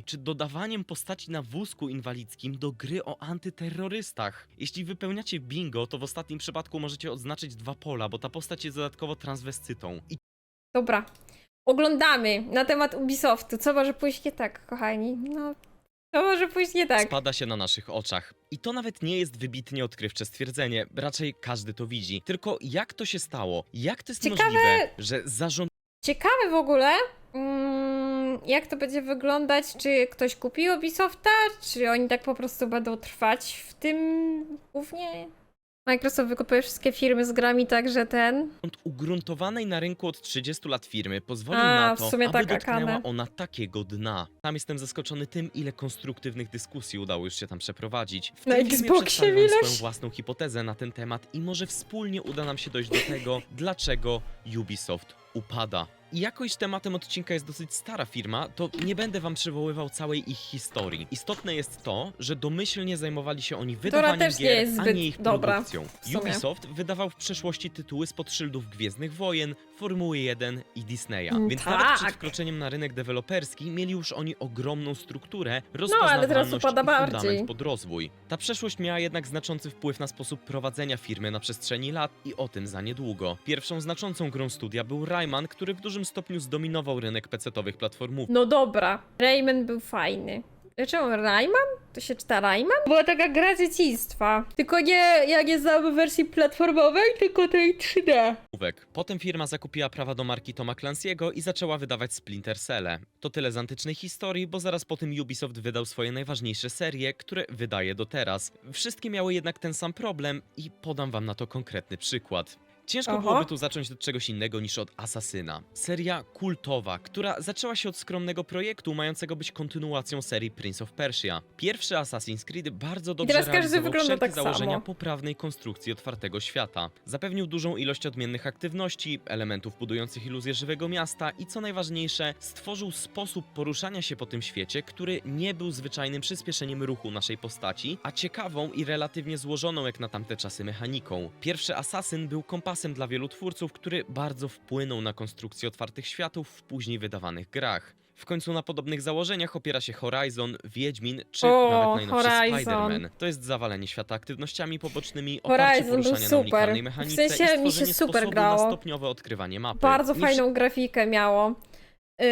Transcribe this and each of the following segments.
czy dodawaniem postaci na wózku inwalidzkim do gry o antyterrorystach. Jeśli wypełniacie bingo, to w ostatnim przypadku możecie odznaczyć dwa pola, bo ta postać jest dodatkowo transwestytą. I Dobra. Oglądamy na temat Ubisoftu. Co może pójść nie tak, kochani? No, co może pójść nie tak? spada się na naszych oczach. I to nawet nie jest wybitnie odkrywcze stwierdzenie, raczej każdy to widzi. Tylko jak to się stało? Jak to jest Ciekawe- możliwe, że zarząd Ciekawe w ogóle, mm, jak to będzie wyglądać, czy ktoś kupił Ubisofta, czy oni tak po prostu będą trwać w tym głównie? Microsoft wykupuje wszystkie firmy z grami, także ten. ugruntowanej na rynku od 30 lat firmy pozwolił A, na w to, sumie aby tak, dotknęła Akane. ona takiego dna. Tam jestem zaskoczony tym, ile konstruktywnych dyskusji udało już się tam przeprowadzić. W Na tym filmie Xboxie, Miloś? swoją własną hipotezę na ten temat i może wspólnie uda nam się dojść do tego, dlaczego Ubisoft upada. I jako iż tematem odcinka jest dosyć stara firma, to nie będę wam przywoływał całej ich historii. Istotne jest to, że domyślnie zajmowali się oni wydawaniem też nie gier, jest a zbyt nie ich dobra, produkcją. w sumie. Ubisoft wydawał w przeszłości tytuły spod szyldów Gwiezdnych Wojen, Formuły 1 i Disneya. Mm, Więc nawet przed tak. wkroczeniem na rynek deweloperski mieli już oni ogromną strukturę, No, rozpoznawalność upada i fundament bardziej. pod rozwój. Ta przeszłość miała jednak znaczący wpływ na sposób prowadzenia firmy na przestrzeni lat i o tym za niedługo. Pierwszą znaczącą grą studia był Rayman, który w dużym stopniu zdominował rynek PC-towych platformów. No dobra, Rayman był fajny. Czemu Rayman? To się czyta Rayman? Była taka gra dzieciństwa. Tylko nie, ja nie znałam wersji platformowej, tylko tej 3D. Nówek. Potem firma zakupiła prawa do marki Toma Clancy'ego i zaczęła wydawać Splinter Cell'e. To tyle z antycznej historii, bo zaraz po tym Ubisoft wydał swoje najważniejsze serie, które wydaje do teraz. Wszystkie miały jednak ten sam problem i podam wam na to konkretny przykład. Ciężko byłoby tu zacząć od czegoś innego niż od Asasyna. Seria kultowa, która zaczęła się od skromnego projektu mającego być kontynuacją serii Prince of Persia. Pierwszy Assassin's Creed bardzo dobrze teraz każdy realizował wygląda wszelkie tak założenia samo. poprawnej konstrukcji otwartego świata. Zapewnił dużą ilość odmiennych aktywności, elementów budujących iluzję żywego miasta i co najważniejsze, stworzył sposób poruszania się po tym świecie, który nie był zwyczajnym przyspieszeniem ruchu naszej postaci, a ciekawą i relatywnie złożoną jak na tamte czasy mechaniką. Pierwszy Assassin był kompasem dla wielu twórców, który bardzo wpłynął na konstrukcję otwartych światów w później wydawanych grach. W końcu na podobnych założeniach opiera się Horizon, Wiedźmin czy O, nawet najnowszy Horizon. Spider-Man. To jest zawalenie świata aktywnościami pobocznymi, oparcie Horizon był poruszania na super. unikalnej W mechanice sensie i mi się stworzenie super sposobu grało. na stopniowe odkrywanie mapy. Bardzo Nie fajną grafikę miało. Yy,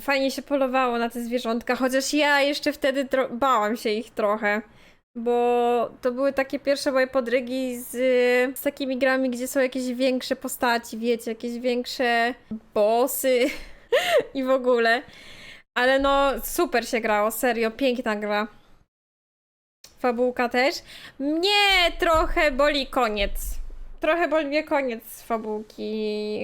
fajnie się polowało na te zwierzątka, chociaż ja jeszcze wtedy tro- bałam się ich trochę. Bo to były takie pierwsze moje podrygi z, z takimi grami, gdzie są jakieś większe postaci, wiecie, jakieś większe bossy i w ogóle. Ale no, super się grało, serio, piękna gra. Fabułka też. Mnie trochę boli koniec. Trochę boli mnie koniec fabułki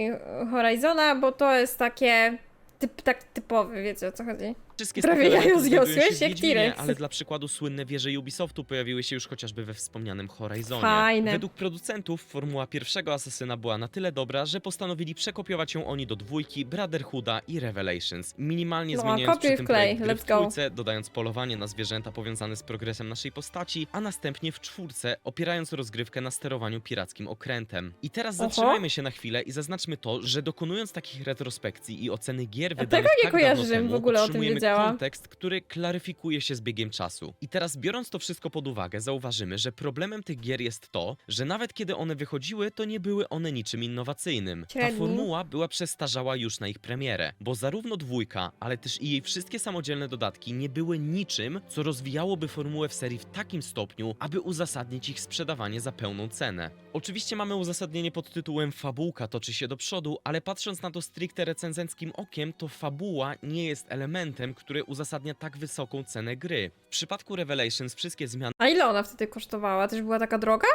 Horizona, bo to jest takie typ, tak typowy, wiecie o co chodzi. Wszystkie Prawie elementów znajdują zniosłeś, jak T-Rex. ale dla przykładu słynne wieże Ubisoftu pojawiły się już chociażby we wspomnianym Horizonie. Fajne. Według producentów formuła pierwszego Asasyna była na tyle dobra, że postanowili przekopiować ją oni do dwójki, Brotherhooda i Revelations. Minimalnie No, zmieniając przy tym projekt w trójce, dodając polowanie na zwierzęta powiązane z progresem naszej postaci, a następnie w czwórce, opierając rozgrywkę na sterowaniu pirackim okrętem. I teraz zatrzymajmy się na chwilę i zaznaczmy to, że dokonując takich retrospekcji i oceny gier tego wydanych nie tak temu, w ogóle o tym kontekst, który klaryfikuje się z biegiem czasu. I teraz biorąc to wszystko pod uwagę, zauważymy, że problemem tych gier jest to, że nawet kiedy one wychodziły, to nie były one niczym innowacyjnym. Ta Średni. formuła była przestarzała już na ich premierę, bo zarówno dwójka, ale też i jej wszystkie samodzielne dodatki nie były niczym, co rozwijałoby formułę w serii w takim stopniu, aby uzasadnić ich sprzedawanie za pełną cenę. Oczywiście mamy uzasadnienie pod tytułem fabułka toczy się do przodu, ale patrząc na to stricte recenzenckim okiem, to fabuła nie jest elementem, który uzasadnia tak wysoką cenę gry. W przypadku Revelations wszystkie zmiany A ile ona wtedy kosztowała? Też była taka droga?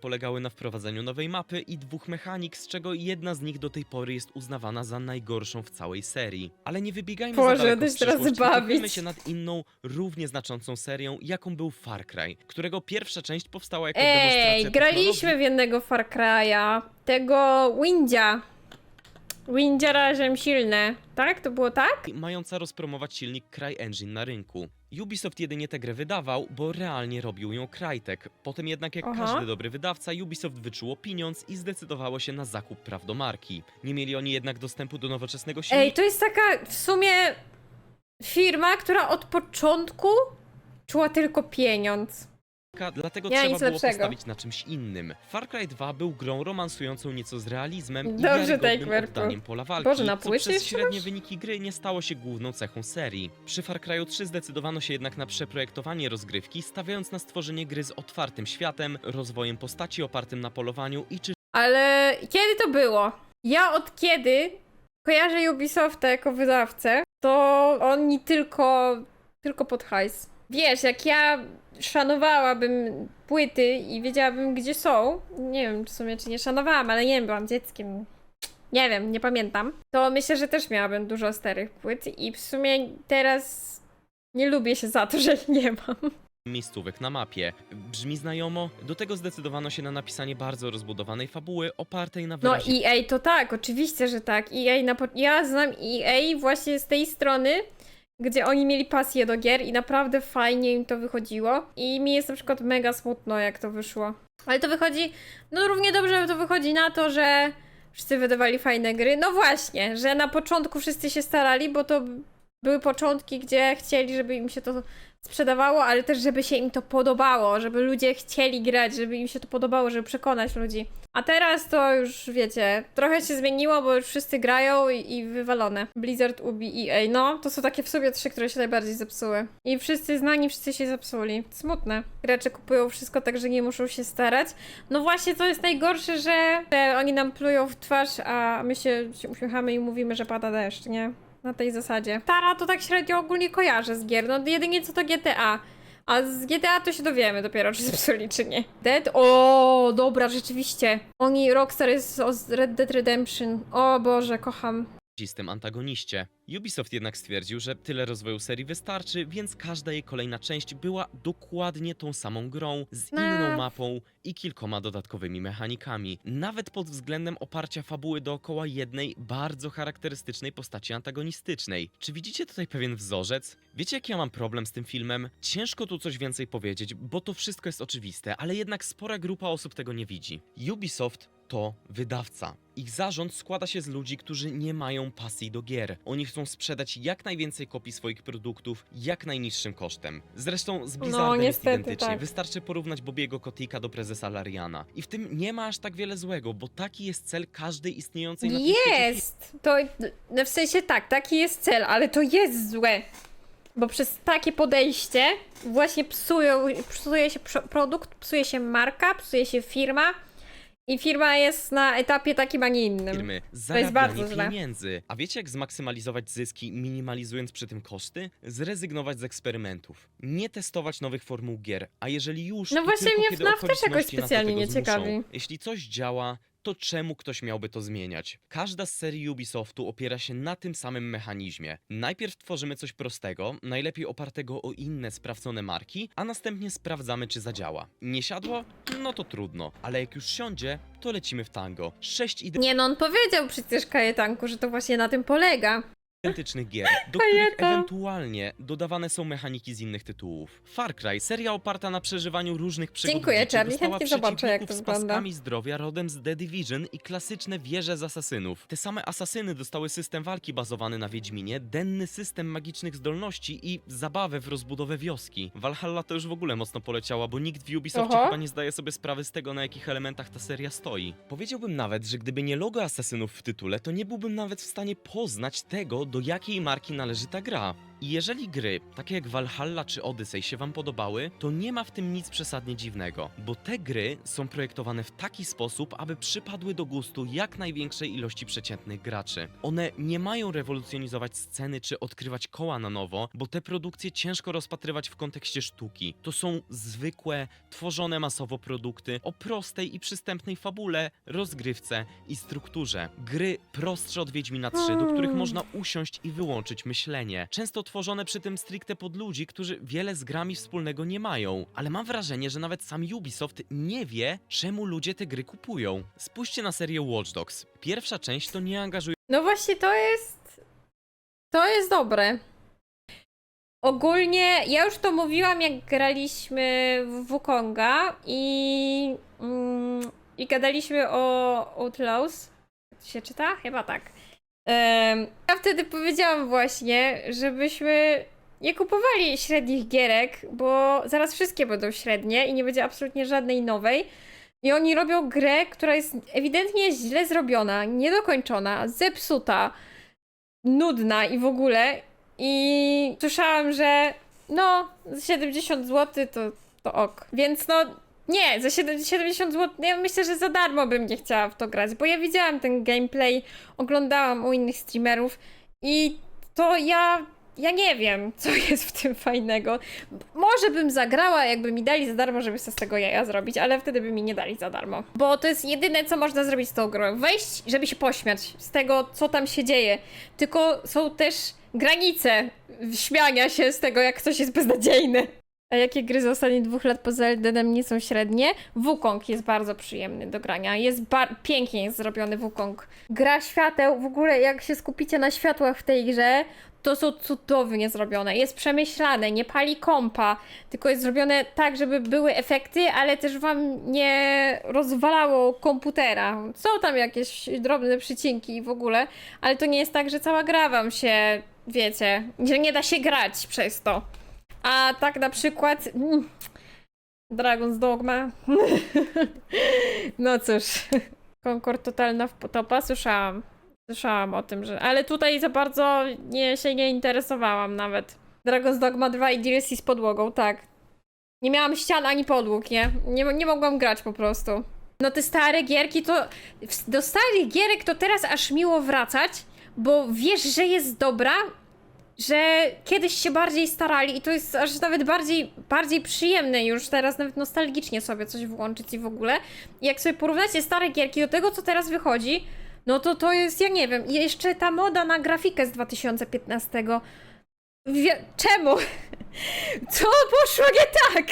polegały na wprowadzeniu nowej mapy i dwóch mechanik, z czego jedna z nich do tej pory jest uznawana za najgorszą w całej serii. Ale nie wybiegajmy Boże, za daleko w teraz przyszłość, bawić. skupmy się nad inną, równie znaczącą serią, jaką był Far Cry, którego pierwsza część powstała jako Ej, demonstracja graliśmy w jednego Far Cry'a. Tego Windzia. Windzia razem silne. Tak? To było tak? mająca rozpromować silnik CryEngine na rynku. Ubisoft jedynie tę grę wydawał, bo realnie robił ją Crytek. Potem jednak jak Aha. każdy dobry wydawca, Ubisoft wyczuło pieniądz i zdecydowało się na zakup praw do marki. Nie mieli oni jednak dostępu do nowoczesnego silnika, Ej, to jest taka w sumie firma, która od początku czuła tylko pieniądz. Dlatego Ja trzeba nic było lepszego. postawić na czymś innym. Far Cry 2 był grą romansującą nieco z realizmem i Dobrze, wiarygodnym Takewer, oddaniem pola walki, Boże, na co płycie przez jeszcze średnie wyniki gry nie stało się główną cechą serii. Przy Far Cry'u 3 zdecydowano się jednak na przeprojektowanie rozgrywki, stawiając na stworzenie gry z otwartym światem, rozwojem postaci opartym na polowaniu i czy Ale kiedy to było? Ja od kiedy kojarzę Ubisofta jako wydawcę, to oni tylko, tylko pod hajs. Wiesz, jak ja szanowałabym płyty i wiedziałabym, gdzie są, nie wiem w sumie, czy nie szanowałam, ale nie wiem, byłam dzieckiem. Nie wiem, nie pamiętam. To myślę, że też miałabym dużo starych płyt i w sumie teraz nie lubię się za to, że ich nie mam. miejscówek na mapie. Brzmi znajomo? Do tego zdecydowano się na napisanie bardzo rozbudowanej fabuły opartej na No wyrazie EA to tak, oczywiście, że tak. EA na po... Ja znam EA właśnie z tej strony, gdzie oni mieli pasję do gier i naprawdę fajnie im to wychodziło. I mi jest na przykład mega smutno, jak to wyszło. Ale to wychodzi, no równie dobrze to wychodzi na to, że wszyscy wydawali fajne gry. No właśnie, że na początku wszyscy się starali, bo to były początki, gdzie chcieli, żeby im się to sprzedawało, ale też żeby się im to podobało, żeby ludzie chcieli grać, żeby im się to podobało, żeby przekonać ludzi. A teraz to już wiecie, trochę się zmieniło, bo już wszyscy grają i, i wywalone. Blizzard, Ubi, EA, no to są takie w sobie trzy, które się najbardziej zepsuły. I wszyscy znani, wszyscy się zepsuli. Smutne. Gracze kupują wszystko tak, że nie muszą się starać. No właśnie to jest najgorsze, że, że oni nam plują w twarz, a my się, się uśmiechamy i mówimy, że pada deszcz, nie? Na tej zasadzie. Tara to tak średnio ogólnie kojarzę z gier, no jedynie co to GTA. A z GTA to się dowiemy dopiero, czy zepsuli, czy nie. Dead? O, dobra, rzeczywiście. Oni, Rockstar jest z Red Dead Redemption. O Boże, kocham. Tym antagoniście. Ubisoft jednak stwierdził, że tyle rozwoju serii wystarczy, więc każda jej kolejna część była dokładnie tą samą grą, z inną Ech. mapą i kilkoma dodatkowymi mechanikami. Nawet pod względem oparcia fabuły dookoła jednej bardzo charakterystycznej postaci antagonistycznej. Czy widzicie tutaj pewien wzorzec? Wiecie jaki ja mam problem z tym filmem? Ciężko tu coś więcej powiedzieć, bo to wszystko jest oczywiste, ale jednak spora grupa osób tego nie widzi. Ubisoft to wydawca. Ich zarząd składa się z ludzi, którzy nie mają pasji do gier. Oni chcą sprzedać jak najwięcej kopii swoich produktów jak najniższym kosztem. Zresztą z Blizzardem jest No, niestety, identycznie. tak. Wystarczy porównać Bobiego Kotika do prezesa Lariana. I w tym nie ma aż tak wiele złego, bo taki jest cel każdej istniejącej na tym Jest! To, no w sensie tak, taki jest cel, ale to jest złe. Bo przez takie podejście właśnie psują, psuje się pro- produkt, psuje się marka, psuje się firma. I firma jest na etapie takim, a nie innym. firmy, bardzo zarabianie źle. pieniędzy. A wiecie jak zmaksymalizować zyski, minimalizując przy tym koszty? Zrezygnować z eksperymentów. Nie testować nowych formuł gier, a jeżeli już, No to właśnie tylko mnie kiedy FNAF też jakoś okoliczności nas do specjalnie tego nie zmuszą. ciekawi. Jeśli coś działa, to czemu ktoś miałby to zmieniać? Każda z serii Ubisoftu opiera się na tym samym mechanizmie. Najpierw tworzymy coś prostego, najlepiej opartego o inne sprawdzone marki, a następnie sprawdzamy, czy zadziała. Nie siadło? No to trudno, ale jak już siądzie, to lecimy w tango. Sześć Nie no, on powiedział przecież Kajetanku, że to właśnie na tym polega. Identycznych gier, do których ewentualnie dodawane są mechaniki z innych tytułów. Far Cry, seria oparta na przeżywaniu różnych przygód Dziękuję, dziczy, Charlie. dostała Chętnie zobaczę, jak to przeciwników z wygląda. paskami zdrowia rodem z The Division i klasyczne wieże z asasynów. Te same asasyny dostały system walki bazowany na Wiedźminie, denny system magicznych zdolności i zabawę w rozbudowę wioski. Valhalla to już w ogóle mocno poleciała, bo nikt w Ubisoftie Oho. chyba nie zdaje sobie sprawy z tego, na jakich elementach ta seria stoi. Powiedziałbym nawet, że gdyby nie logo asasynów w tytule, to nie byłbym nawet w stanie poznać tego, do jakiej marki należy ta gra. I jeżeli gry, takie jak Valhalla czy Odyssey się wam podobały, to nie ma w tym nic przesadnie dziwnego, bo te gry są projektowane w taki sposób, aby przypadły do gustu jak największej ilości przeciętnych graczy. One nie mają rewolucjonizować sceny czy odkrywać koła na nowo, bo te produkcje ciężko rozpatrywać w kontekście sztuki. To są zwykłe, tworzone masowo produkty o prostej i przystępnej fabule, rozgrywce i strukturze. Gry prostsze od Wiedźmina 3, do których Hmm. można usiąść i wyłączyć myślenie. Często tworzone przy tym stricte pod ludzi, którzy wiele z grami wspólnego nie mają. Ale mam wrażenie, że nawet sam Ubisoft nie wie, czemu ludzie te gry kupują. Spójrzcie na serię Watch Dogs. Pierwsza część to nie angażuje No właśnie to jest. To jest dobre. Ogólnie, ja już to mówiłam, jak graliśmy w Wukonga i. Mm, I gadaliśmy o Outlaws. To się czyta? Chyba tak. Ja wtedy powiedziałam właśnie, żebyśmy nie kupowali średnich gierek, bo zaraz wszystkie będą średnie i nie będzie absolutnie żadnej nowej. I oni robią grę, która jest ewidentnie źle zrobiona, niedokończona, zepsuta, nudna i w ogóle. I słyszałam, że no, za 70 zł to, to ok. Więc no, nie, za 70 zł, ja myślę, że za darmo bym nie chciała w to grać, bo ja widziałam ten gameplay, oglądałam u innych streamerów i to ja, ja nie wiem, co jest w tym fajnego. Może bym zagrała, jakby mi dali za darmo, żeby sobie z tego jaja zrobić, ale wtedy by mi nie dali za darmo. Bo to jest jedyne, co można zrobić z tą grą. Wejść, żeby się pośmiać z tego, co tam się dzieje. Tylko są też granice śmiania się z tego, jak ktoś jest beznadziejny. A jakie gry z ostatnich dwóch lat poza Eldenem nie są średnie? Wukong jest bardzo przyjemny do grania. Jest pięknie jest zrobiony Wukong. Gra świateł, w ogóle jak się skupicie na światłach w tej grze, to są cudownie zrobione. Jest przemyślane, nie pali kompa, tylko jest zrobione tak, żeby były efekty, ale też wam nie rozwalało komputera. Są tam jakieś drobne przycinki w ogóle, ale to nie jest tak, że cała gra wam się, wiecie, że nie da się grać przez to. A tak na przykład. mm, Dragon's Dogma. no cóż. Concord totalna w potopa. Słyszałam. Słyszałam o tym, że. Ale tutaj za bardzo nie, się nie interesowałam nawet. Dragon's Dogma 2 i DLC z podłogą, tak. Nie miałam ścian ani podłóg, nie? Nie, nie mogłam grać po prostu. No te stare gierki to. Do starych gierek to teraz aż miło wracać, bo wiesz, że jest dobra, że kiedyś się bardziej starali i to jest aż nawet bardziej, bardziej przyjemne już teraz, nawet nostalgicznie sobie coś włączyć i w ogóle. I jak sobie porównacie stare gierki do tego, co teraz wychodzi, no to to jest, ja nie wiem, i jeszcze ta moda na grafikę z 2015. Wie, czemu? Co poszło nie tak?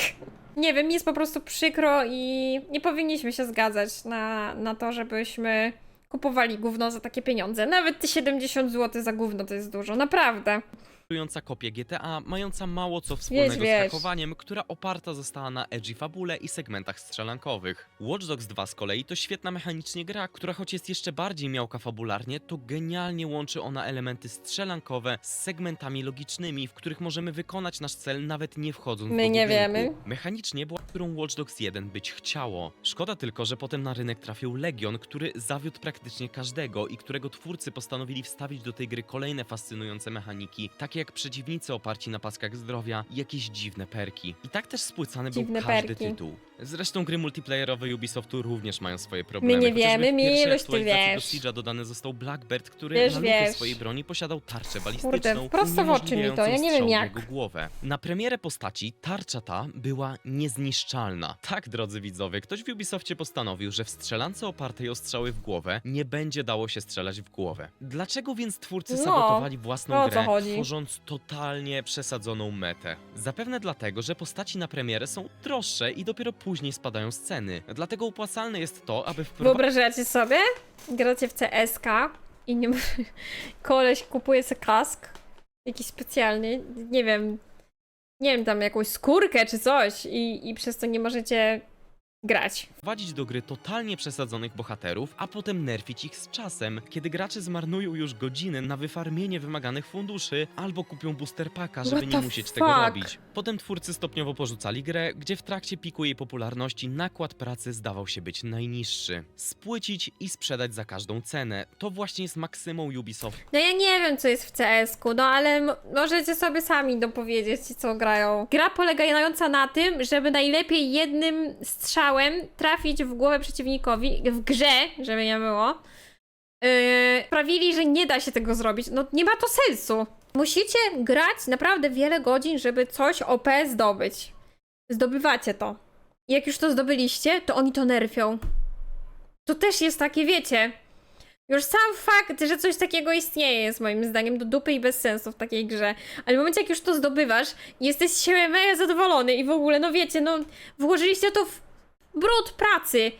Nie wiem, mi jest po prostu przykro i nie powinniśmy się zgadzać na, na to, żebyśmy kupowali gówno za takie pieniądze. Nawet te 70 zł za gówno to jest dużo, naprawdę. Kopiująca kopię GTA, mająca mało co wspólnego wiesz. z hakowaniem, która oparta została na edgy fabule i segmentach strzelankowych. Watch Dogs 2 z kolei to świetna mechanicznie gra, która choć jest jeszcze bardziej miałka fabularnie, to genialnie łączy ona elementy strzelankowe z segmentami logicznymi, w których możemy wykonać nasz cel nawet nie wchodząc My do nie budynku. wiemy. Mechanicznie była, którą Watch Dogs 1 być chciało. Szkoda tylko, że potem na rynek trafił Legion, który zawiódł praktycznie każdego i którego twórcy postanowili wstawić do tej gry kolejne fascynujące mechaniki, takie jak przeciwnicy oparci na paskach zdrowia jakieś dziwne perki. I tak też spłycany Dziwne był każdy perki. tytuł. Zresztą gry multiplayerowe Ubisoftu również mają swoje problemy. nie chociażby wiemy, w pierwszej Miluś, ty aktualizacji wiesz. do Siege'a dodany został Blackbird, który Wiesz, na wiesz. swojej broni posiadał tarczę balistyczną, Kurde, prosto w oczy mi to, ja nie wiem uniemożliwiającą jak. strzał w jego głowę. Na premierę postaci tarcza ta była niezniszczalna. Tak, drodzy widzowie, ktoś w Ubisoftie postanowił, że w strzelance opartej o strzały w głowę nie będzie dało się strzelać w głowę. Dlaczego więc twórcy No, sabotowali własną o co grę, chodzi? tworząc totalnie przesadzoną metę? Zapewne dlatego, że postaci na premierę są droższe i dopiero później spadają z ceny. Dlatego opłacalne jest to, aby wprowadzić Wyobrażacie sobie? Gracie w CSK i nie koleś kupuje sobie kask jakiś specjalny, nie wiem, nie wiem, tam jakąś skórkę czy coś i, i przez to nie możecie grać. wprowadzić do gry totalnie przesadzonych bohaterów, a potem nerfić ich z czasem, kiedy gracze zmarnują już godziny na wyfarmienie wymaganych funduszy albo kupią booster packa, żeby What nie the musieć tego fuck? robić. Potem twórcy stopniowo porzucali grę, gdzie w trakcie piku jej popularności nakład pracy zdawał się być najniższy. Spłycić i sprzedać za każdą cenę. To właśnie jest maksymą Ubisoft No ja nie wiem, co jest w CS-ku, no ale m- możecie sobie sami dopowiedzieć, co grają. Gra polegająca na tym, żeby najlepiej jednym strzałem trafić w głowę przeciwnikowi w grze, żeby nie było. Yy, sprawili, że nie da się tego zrobić. No nie ma to sensu. Musicie grać naprawdę wiele godzin, żeby coś OP zdobyć. Zdobywacie to. Jak już to zdobyliście, to oni to nerfią. To też jest takie, wiecie, już sam fakt, że coś takiego istnieje jest moim zdaniem do dupy i bez sensu w takiej grze. Ale w momencie jak już to zdobywasz, jesteś siebie mega zadowolony i w ogóle, no wiecie, no włożyliście to w brud pracy.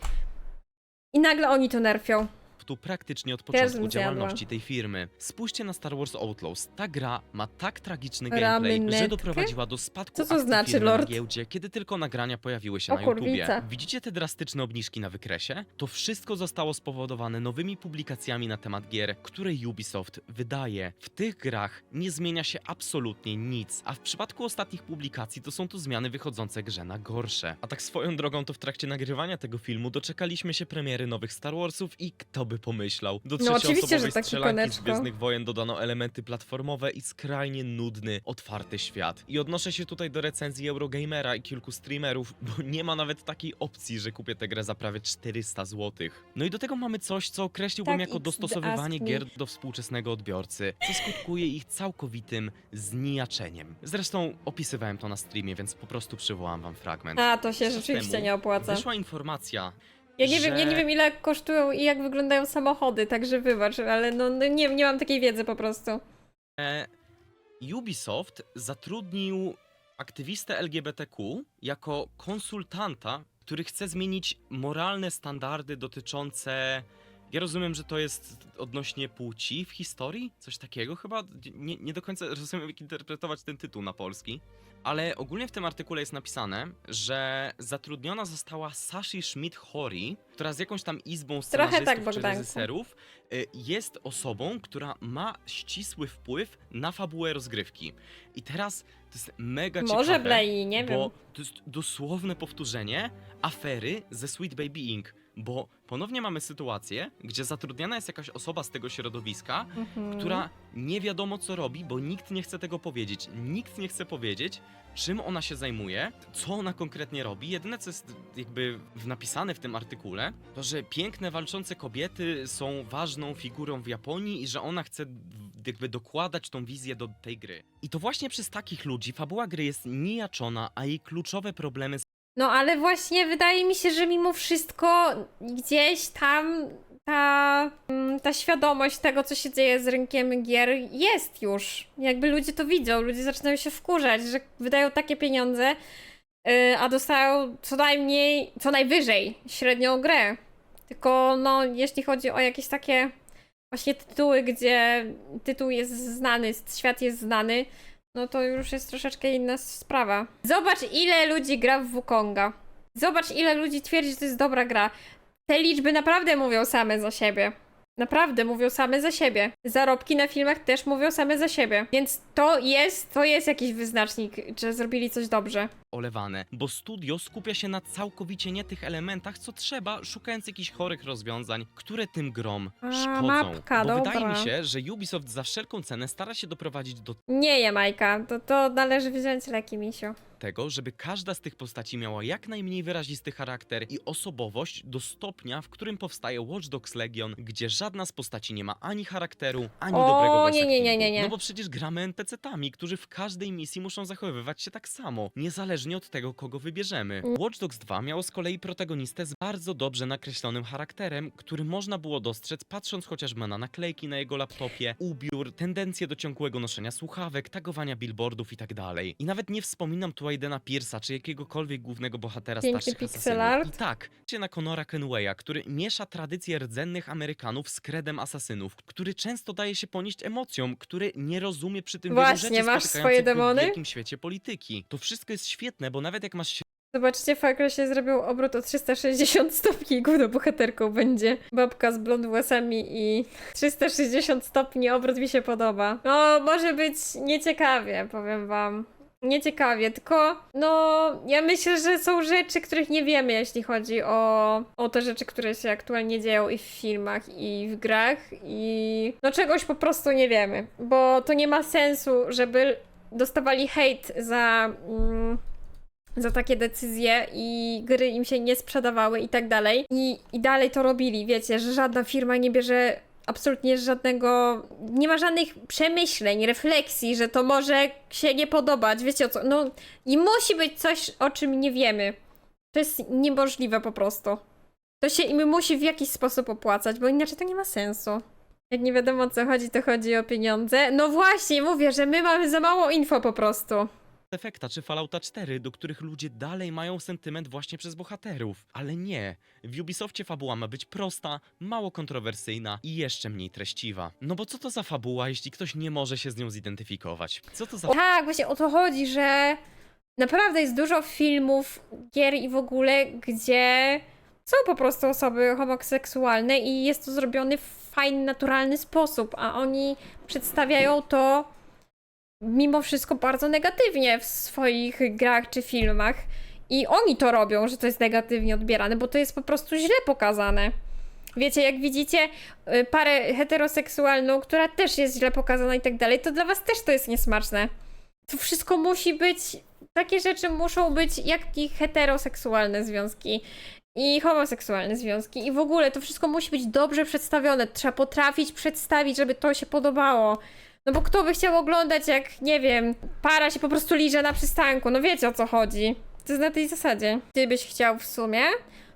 I nagle oni to nerfią. Produktu praktycznie od początku zjadła. działalności tej firmy. Spójrzcie na Star Wars Outlaws. Ta gra ma tak tragiczny gameplay, że doprowadziła do spadku Co to akcji znaczy, firmy na lord? giełdzie, kiedy tylko nagrania pojawiły się O na YouTubie. kurwica. Widzicie te drastyczne obniżki na wykresie? To wszystko zostało spowodowane nowymi publikacjami na temat gier, które Ubisoft wydaje. W tych grach nie zmienia się absolutnie nic, a w przypadku ostatnich publikacji to są to zmiany wychodzące grze na gorsze. A tak swoją drogą to w trakcie nagrywania tego filmu doczekaliśmy się premiery nowych Star Warsów i kto by pomyślał? Do No oczywiście, że trzecioosobowej tak, strzelanki z koneczko. Gwiezdnych Wojen dodano elementy platformowe i skrajnie nudny, otwarty świat. I odnoszę się tutaj do recenzji Eurogamera i kilku streamerów, bo nie ma nawet takiej opcji, że kupię tę grę za prawie 400 zł. No i do tego mamy coś, co określiłbym Tak, jako dostosowywanie ask me. gier do współczesnego odbiorcy, co skutkuje ich całkowitym zniaczeniem. Zresztą opisywałem to na streamie, więc po prostu przywołam wam fragment. A, to się rzeczywiście temu nie opłaca. Wyszła informacja, Ja nie, wiem, ja nie że- wiem ile kosztują i jak wyglądają samochody, także wybacz, ale no, no nie, nie mam takiej wiedzy po prostu. E, Ubisoft zatrudnił aktywistę LGBTQ jako konsultanta, który chce zmienić moralne standardy dotyczące. Ja rozumiem, że to jest odnośnie płci w historii? Coś takiego chyba? Nie, nie do końca rozumiem, jak interpretować ten tytuł na polski. Ale ogólnie w tym artykule jest napisane, że zatrudniona została Sashi Schmidt-Hori, która z jakąś tam izbą Trochę scenarzystów tak, czy reżyserów y, jest osobą, która ma ścisły wpływ na fabułę rozgrywki. I teraz to jest mega Może ciekawe, Blei, nie wiem. bo to jest dosłowne powtórzenie afery ze Sweet Baby Inc., bo ponownie mamy sytuację, gdzie zatrudniana jest jakaś osoba z tego środowiska, Mhm. która nie wiadomo co robi, bo nikt nie chce tego powiedzieć. Nikt nie chce powiedzieć, czym ona się zajmuje, co ona konkretnie robi. Jedyne, co jest jakby w- napisane w tym artykule, to że piękne, walczące kobiety są ważną figurą w Japonii i że ona chce w- jakby dokładać tą wizję do tej gry. I to właśnie przez takich ludzi fabuła gry jest nijaczona, a jej kluczowe problemy No ale właśnie wydaje mi się, że mimo wszystko gdzieś tam ta, mm, ta świadomość tego, co się dzieje z rynkiem gier jest już. Jakby ludzie to widzą, ludzie zaczynają się wkurzać, że wydają takie pieniądze, yy, a dostają co najmniej, co najwyżej średnią grę. Tylko no, jeśli chodzi o jakieś takie właśnie tytuły, gdzie tytuł jest znany, świat jest znany, no to już jest troszeczkę inna sprawa. Zobacz, ile ludzi gra w Wukonga. Zobacz, ile ludzi twierdzi, że to jest dobra gra. Te liczby naprawdę mówią same za siebie. Naprawdę mówią same za siebie. Zarobki na filmach też mówią same za siebie. Więc to jest, to jest jakiś wyznacznik, że zrobili coś dobrze. olewane, bo studio skupia się na całkowicie nie tych elementach, co trzeba, szukając jakichś chorych rozwiązań, które tym grom A, szkodzą. mapka, bo wydaje mi się, że Ubisoft za wszelką cenę stara się doprowadzić do Nie je, Majka. To, to należy wziąć leki, misiu. Tego, żeby każda z tych postaci miała jak najmniej wyrazisty charakter i osobowość do stopnia, w którym powstaje Watch Dogs Legion, gdzie żadna z postaci nie ma ani charakteru, ani O, dobrego voice nie, nie, nie, actingu. nie, nie. No bo przecież gramy NPC-tami, którzy w każdej misji muszą zachowywać się tak samo, niezależnie od tego, kogo wybierzemy. Mm. Watch Dogs 2 miało z kolei protagonistę z bardzo dobrze nakreślonym charakterem, który można było dostrzec patrząc chociażby na naklejki na jego laptopie, ubiór, tendencje do ciągłego noszenia słuchawek, tagowania billboardów i tak dalej. I nawet nie wspominam tu Aidena Pierce'a czy jakiegokolwiek głównego bohatera Piękny starszych pixel asasynów. art. I tak, czy na Conora Kenwaya, który miesza tradycje rdzennych Amerykanów z kredem asasynów, który często daje się ponieść emocjom, który nie rozumie przy tym wielu Właśnie, rzeczy masz spotykających swoje go demony? w wielkim świecie polityki. To wszystko jest świetne, bo nawet jak masz Zobaczcie, Far się zrobił obrót o 360 stopni i główną bohaterką będzie babka z blond włosami i 360 stopni obrót mi się podoba. No, może być nieciekawie, powiem wam. Nieciekawie, tylko no ja myślę, że są rzeczy, których nie wiemy, jeśli chodzi o, o te rzeczy, które się aktualnie dzieją i w filmach, i w grach, i no czegoś po prostu nie wiemy, bo to nie ma sensu, żeby dostawali hejt za... Mm, za takie decyzje i gry im się nie sprzedawały i tak dalej. I, I dalej to robili, wiecie, że żadna firma nie bierze absolutnie żadnego, nie ma żadnych przemyśleń, refleksji, że to może się nie podobać, wiecie o co, no i musi być coś, o czym nie wiemy. To jest niemożliwe po prostu. To się im musi w jakiś sposób opłacać, bo inaczej to nie ma sensu. Jak nie wiadomo o co chodzi, to chodzi o pieniądze. No właśnie, mówię, że my mamy za mało info po prostu. Effecta czy Fallouta 4, do których ludzie dalej mają sentyment właśnie przez bohaterów. Ale nie. W Ubisoftie fabuła ma być prosta, mało kontrowersyjna i jeszcze mniej treściwa. No bo co to za fabuła, jeśli ktoś nie może się z nią zidentyfikować? Co to za Tak, właśnie o to chodzi, że naprawdę jest dużo filmów, gier i w ogóle, gdzie są po prostu osoby homoseksualne i jest to zrobione w fajny, naturalny sposób, a oni przedstawiają to mimo wszystko bardzo negatywnie w swoich grach czy filmach. I oni to robią, że to jest negatywnie odbierane, bo to jest po prostu źle pokazane. Wiecie, jak widzicie y, parę heteroseksualną, która też jest źle pokazana i tak dalej, to dla was też to jest niesmaczne. To wszystko musi być, takie rzeczy muszą być jak i heteroseksualne związki i homoseksualne związki i w ogóle to wszystko musi być dobrze przedstawione. Trzeba potrafić przedstawić, żeby to się podobało. No bo kto by chciał oglądać, jak, nie wiem, para się po prostu liże na przystanku, no wiecie o co chodzi. To jest na tej zasadzie. Ty byś chciał w sumie?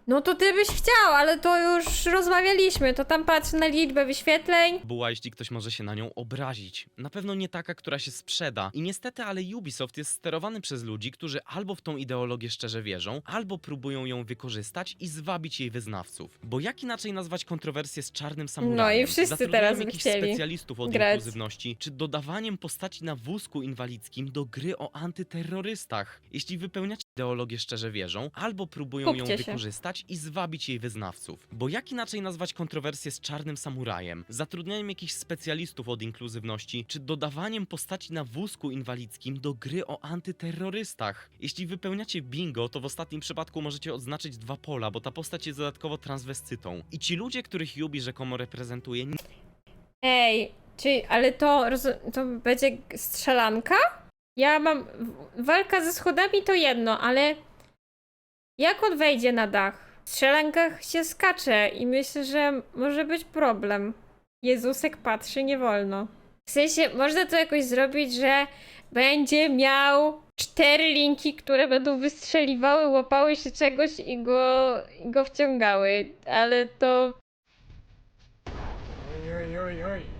No to ty byś chciał, ale to już rozmawialiśmy. To tam patrz na liczbę wyświetleń. fabuła, jeśli ktoś może się na nią obrazić. Na pewno nie taka, która się sprzeda. I niestety, ale Ubisoft jest sterowany przez ludzi, którzy albo w tą ideologię szczerze wierzą, albo próbują ją wykorzystać i zwabić jej wyznawców. Bo jak inaczej nazwać kontrowersję z czarnym samurajem? No i wszyscy teraz by jakichś chcieli specjalistów od grać. inkluzywności, czy dodawaniem postaci na wózku inwalidzkim do gry o antyterrorystach. Jeśli wypełniacie ideologię szczerze wierzą, albo próbują ją Kupcie się. wykorzystać i zwabić jej wyznawców. Bo jak inaczej nazwać kontrowersję z czarnym samurajem, zatrudnianiem jakichś specjalistów od inkluzywności, czy dodawaniem postaci na wózku inwalidzkim do gry o antyterrorystach? Jeśli wypełniacie bingo, to w ostatnim przypadku możecie odznaczyć dwa pola, bo ta postać jest dodatkowo transwestytą. I ci ludzie, których Yubi rzekomo reprezentuje, Ej, czy, ale to, to będzie strzelanka? Ja mam. Walka ze schodami to jedno, ale. Jak on wejdzie na dach? Strzelankach się skacze i myślę, że może być problem. Jezusek patrzy, nie wolno. W sensie, można to jakoś zrobić, że będzie miał cztery linki, które będą wystrzeliwały, łapały się czegoś i go, i go wciągały, ale to Oj, oj, oj, oj.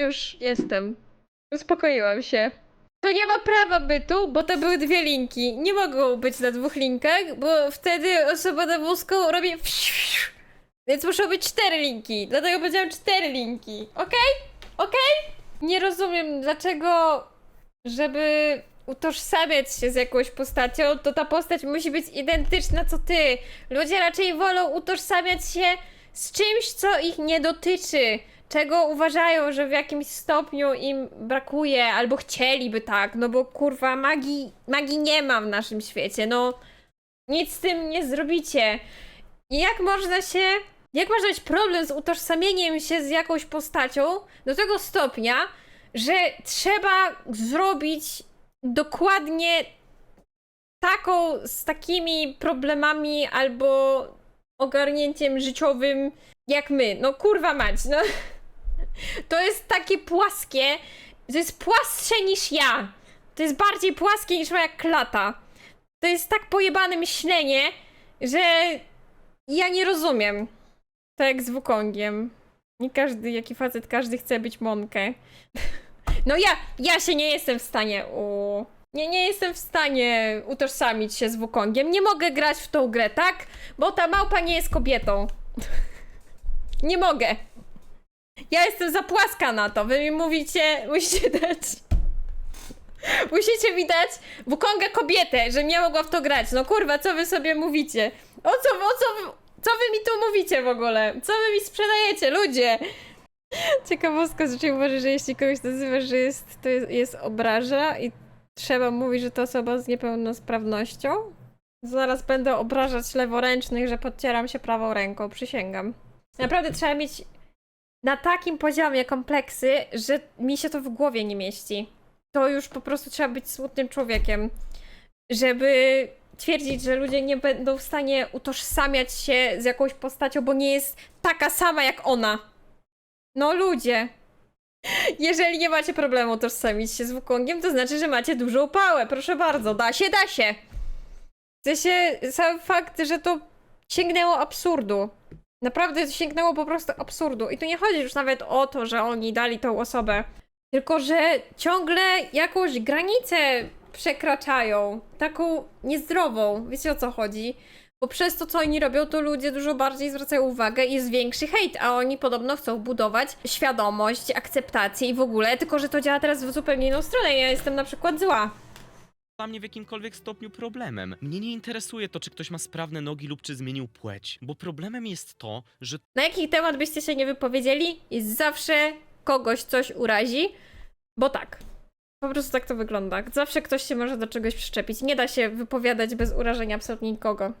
Już jestem. Uspokoiłam się. To nie ma prawa bytu, bo to były dwie linki. Nie mogą być na dwóch linkach, bo wtedy osoba na wózku robi. Więc muszą być cztery linki. Dlatego powiedziałam cztery linki. Okej? Okej? Nie rozumiem, dlaczego, żeby utożsamiać się z jakąś postacią, to ta postać musi być identyczna co ty. Ludzie raczej wolą utożsamiać się z czymś, co ich nie dotyczy czego uważają, że w jakimś stopniu im brakuje, albo chcieliby tak, no bo kurwa magii, magii nie ma w naszym świecie, no nic z tym nie zrobicie. I jak można się, jak można mieć problem z utożsamieniem się z jakąś postacią do tego stopnia, że trzeba zrobić dokładnie taką, z takimi problemami albo ogarnięciem życiowym jak my. No kurwa mać, no. To jest takie płaskie, to jest płastsze niż ja. To jest bardziej płaskie niż moja klata. To jest tak pojebane myślenie, że ja nie rozumiem. Tak jak z Wukongiem. Nie każdy, jaki facet, każdy chce być Monkę. No ja, ja się nie jestem w stanie u... Nie, nie jestem w stanie utożsamić się z Wukongiem. Nie mogę grać w tą grę, tak? Bo ta małpa nie jest kobietą. Nie mogę. Ja jestem za płaska na to. Wy mi mówicie, musicie dać. Musicie mi dać Wukonga kobietę, że nie mogła w to grać. No kurwa, co wy sobie mówicie? O co, o co, wy- co wy mi tu mówicie w ogóle? Co wy mi sprzedajecie, ludzie? Ciekawostka, zwyczaj uważa, że jeśli kogoś nazywasz, że jest, to jest, jest obraża i trzeba mówić, że to osoba z niepełnosprawnością, zaraz będę obrażać leworęcznych, że podcieram się prawą ręką, przysięgam. Naprawdę trzeba mieć na takim poziomie kompleksy, że mi się to w głowie nie mieści. To już po prostu trzeba być smutnym człowiekiem, żeby twierdzić, że ludzie nie będą w stanie utożsamiać się z jakąś postacią, bo nie jest taka sama jak ona. No ludzie. Jeżeli nie macie problemu utożsamić się z Wukongiem, to znaczy, że macie dużą pałę. Proszę bardzo, da się, da się. W sensie, sam fakt, że to sięgnęło absurdu. Naprawdę sięgnęło po prostu absurdu. I tu nie chodzi już nawet o to, że oni dali tą osobę, tylko że ciągle jakąś granicę przekraczają. Taką niezdrową. Wiecie o co chodzi? Bo przez to, co oni robią, to ludzie dużo bardziej zwracają uwagę i jest większy hejt, a oni podobno chcą budować świadomość, akceptację i w ogóle, tylko że to działa teraz w zupełnie inną stronę. Ja jestem na przykład zła. Dla mnie w jakimkolwiek stopniu problemem. Mnie nie interesuje to, czy ktoś ma sprawne nogi lub czy zmienił płeć, bo problemem jest to, że Na jaki temat byście się nie wypowiedzieli i zawsze kogoś coś urazi, bo tak. Po prostu tak to wygląda. Zawsze ktoś się może do czegoś przyczepić. Nie da się wypowiadać bez urażenia absolutnie nikogo.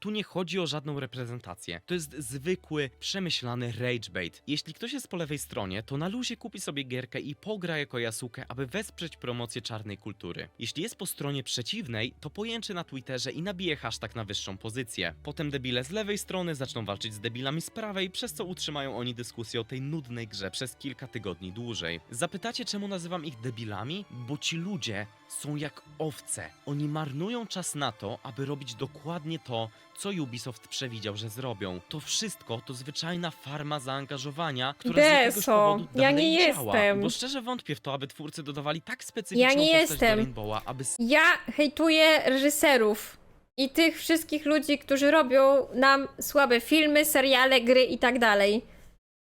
Tu nie chodzi o żadną reprezentację. To jest zwykły, przemyślany rage bait. Jeśli ktoś jest po lewej stronie, to na luzie kupi sobie gierkę i pogra jako Yasuke, aby wesprzeć promocję czarnej kultury. Jeśli jest po stronie przeciwnej, to pojęczy na Twitterze i nabije hashtag na wyższą pozycję. Potem debile z lewej strony zaczną walczyć z debilami z prawej, przez co utrzymają oni dyskusję o tej nudnej grze przez kilka tygodni dłużej. Zapytacie, czemu nazywam ich debilami? Bo ci ludzie są jak owce. Oni marnują czas na to, aby robić dokładnie to, co Ubisoft przewidział, że zrobią. To wszystko to zwyczajna farma zaangażowania, która z jakiegoś Deso, powodu ja dalej nie działa. jestem. Bo szczerze wątpię w to, aby twórcy dodawali tak specyficzną Ja nie postać jestem. do Rainbowa, aby Ja hejtuję reżyserów i tych wszystkich ludzi, którzy robią nam słabe filmy, seriale, gry i tak dalej.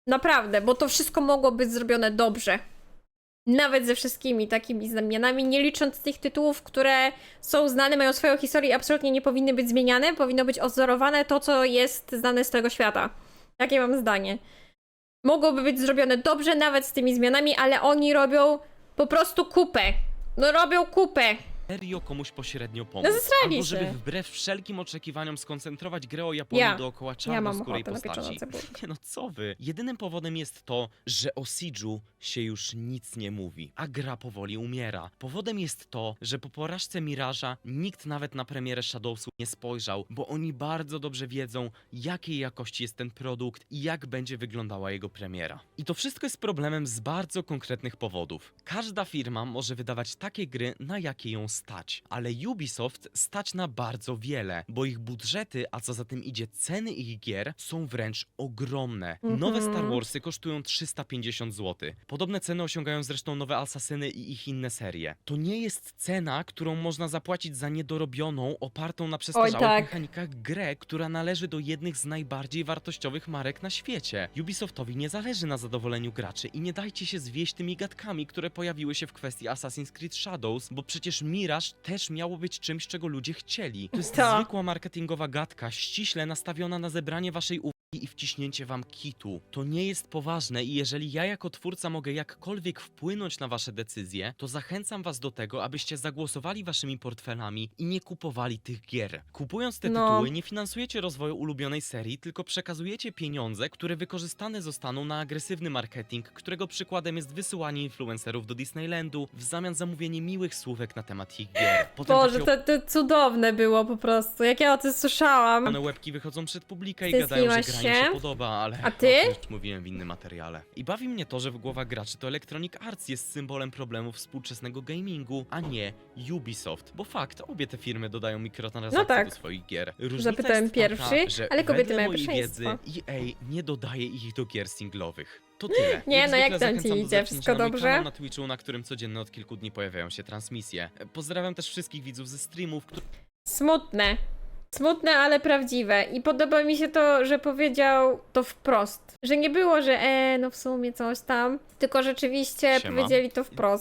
Naprawdę, bo to wszystko mogło być zrobione dobrze. Nawet ze wszystkimi takimi znamienami, nie licząc tych tytułów, które są znane, mają swoją historię i absolutnie nie powinny być zmieniane, powinno być odzorowane to, co jest znane z tego świata. Takie mam zdanie. Mogłoby być zrobione dobrze, nawet z tymi zmianami, ale oni robią po prostu kupę. No robią kupę. serio komuś pośrednio pomóc. No zesrali Albo żeby się. wbrew wszelkim oczekiwaniom skoncentrować grę o Japonii Ja. dookoła Ja mam czarnoskórej ochotę na postaci. Nie no, co wy? Jedynym powodem jest to, że o Siege'u się już nic nie mówi, a gra powoli umiera. Powodem jest to, że po porażce Miraża nikt nawet na premierę Shadowsu nie spojrzał, bo oni bardzo dobrze wiedzą, jakiej jakości jest ten produkt i jak będzie wyglądała jego premiera. I to wszystko jest problemem z bardzo konkretnych powodów. Każda firma może wydawać takie gry, na jakie ją stać, ale Ubisoft stać na bardzo wiele, bo ich budżety, a co za tym idzie ceny ich gier, są wręcz ogromne. Nowe Mhm. Star Warsy kosztują 350 zł. Podobne ceny osiągają zresztą nowe Asasyny i ich inne serie. To nie jest cena, którą można zapłacić za niedorobioną, opartą na przestarzałych tak. mechanikach grę, która należy do jednych z najbardziej wartościowych marek na świecie. Ubisoftowi nie zależy na zadowoleniu graczy i nie dajcie się zwieść tymi gadkami, które pojawiły się w kwestii Assassin's Creed Shadows, bo przecież Mirage też miało być czymś, czego ludzie chcieli. To jest Tak. zwykła marketingowa gadka, ściśle nastawiona na zebranie waszej uwagi i wciśnięcie wam kitu. To nie jest poważne i jeżeli ja jako twórca mogę jakkolwiek wpłynąć na wasze decyzje, to zachęcam was do tego, abyście zagłosowali waszymi portfelami i nie kupowali tych gier. Kupując te No. tytuły, nie finansujecie rozwoju ulubionej serii, tylko przekazujecie pieniądze, które wykorzystane zostaną na agresywny marketing, którego przykładem jest wysyłanie influencerów do Disneylandu w zamian za mówienie miłych słówek na temat ich gier. Potem Boże, takie to, to cudowne było po prostu. Jak ja o tym słyszałam. one łebki wychodzą przed publikę i gadają, że gra się? się podoba, ale A ty? o tym już mówiłem w innym materiale. I bawi mnie to, że w głowach graczy to Electronic Arts jest symbolem problemów współczesnego gamingu, a nie Ubisoft. Bo fakt, obie te firmy dodają mikrotransakcje No tak. do swoich gier. Różnica Zapytałem jest pierwszy, że ale kobiety wedle mają mojej wiedzy. EA nie dodaje ich do gier singlowych. To tyle. Nie, no jak tam ci zachęcam do idzie? Wszystko na mój dobrze? kanał na Twitchu, na którym codziennie od kilku dni pojawiają się transmisje. Pozdrawiam też wszystkich widzów ze streamów, Smutne. Smutne, ale prawdziwe. I podoba mi się to, że powiedział to wprost. Że nie było, że e, no w sumie coś tam, tylko rzeczywiście Siema. powiedzieli to wprost.